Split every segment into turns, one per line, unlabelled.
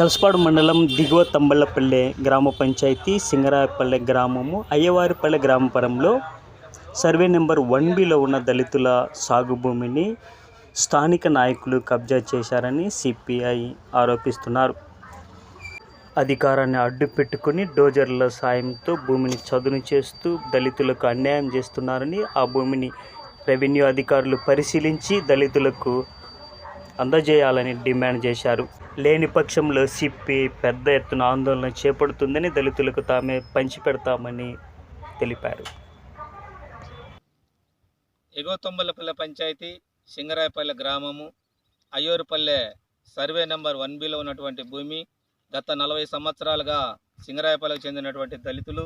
కలసపాడు మండలం దిగువ తంబళ్ళపల్లె గ్రామ పంచాయతీ సింగరాయపల్లె గ్రామము అయ్యవారిపల్లె గ్రామపరంలో సర్వే నెంబర్ వన్ బిలో ఉన్న దళితుల సాగు భూమిని స్థానిక నాయకులు కబ్జా చేశారని సిపిఐ ఆరోపిస్తున్నారు. అధికారాన్ని అడ్డు పెట్టుకుని డోజర్ల సాయంతో భూమిని చదును చేస్తూ దళితులకు అన్యాయం చేస్తున్నారని ఆ భూమిని రెవెన్యూ అధికారులు పరిశీలించి దళితులకు అందజేయాలని డిమాండ్ చేశారు. లేని పక్షంలో సిప్పి పెద్ద ఎత్తున ఆందోళన చేపడుతుందని దళితులకు తామే పంచిపెడతామని తెలిపారు.
ఎగువ తొంబలపల్లె పంచాయతీ సింగరాయపల్లె గ్రామము Ayyurupalle survey number one below ఉన్నటువంటి భూమి గత నలభై సంవత్సరాలుగా సింగరాయపల్లెకు చెందినటువంటి దళితులు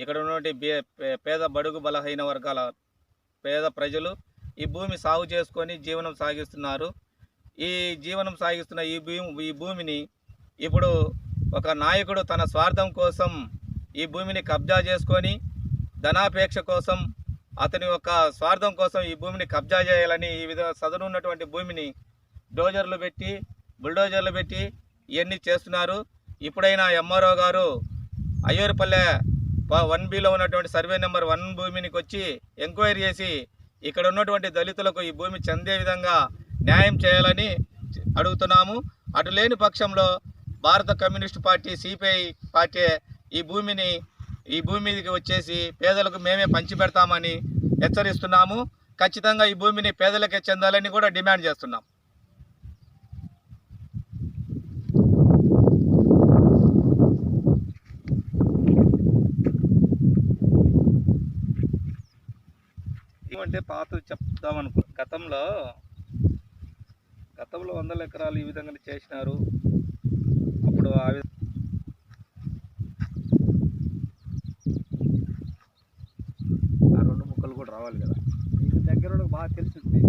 ఇక్కడ ఉన్నటువంటి పేద బడుగు బలహీన వర్గాల పేద ప్రజలు ఈ భూమి సాగు చేసుకొని జీవనం సాగిస్తున్నారు. ఈ జీవనం సాగిస్తున్న ఈ భూమి ఈ భూమిని ఇప్పుడు ఒక నాయకుడు తన స్వార్థం కోసం ఈ భూమిని కబ్జా చేసుకొని ధనాపేక్ష కోసం అతని యొక్క స్వార్థం కోసం ఈ భూమిని కబ్జా చేయాలని ఈ విధంగా సదరు ఉన్నటువంటి భూమిని డోజర్లు పెట్టి బుల్డోజర్లు పెట్టి ఇవన్నీ చేస్తున్నారు. ఇప్పుడైనా ఎంఆర్ఓ గారు అయ్యూరుపల్లె వన్ బిలో ఉన్నటువంటి సర్వే నెంబర్ వన్ భూమినికి వచ్చి ఎంక్వైరీ చేసి ఇక్కడ ఉన్నటువంటి దళితులకు ఈ భూమి చెందే విధంగా న్యాయం చేయాలని అడుగుతున్నాము. అటు లేని పక్షంలో భారత కమ్యూనిస్ట్ పార్టీ సిపిఐ పార్టీ ఈ భూమిని ఈ భూమి మీదకి వచ్చేసి పేదలకు మేమే పంచిపెడతామని హెచ్చరిస్తున్నాము. ఖచ్చితంగా ఈ భూమిని పేదలకే చెందాలని కూడా డిమాండ్ చేస్తున్నాం. అంటే పాత చెప్దాం అనుకో గతంలో గతంలో వందల ఎకరాలు ఈ విధంగా చేసినారు. అప్పుడు ఆ
ఆ రెండు ముక్కలు కూడా రావాలి కదా. మీకు దగ్గర బాగా తెలిసింది.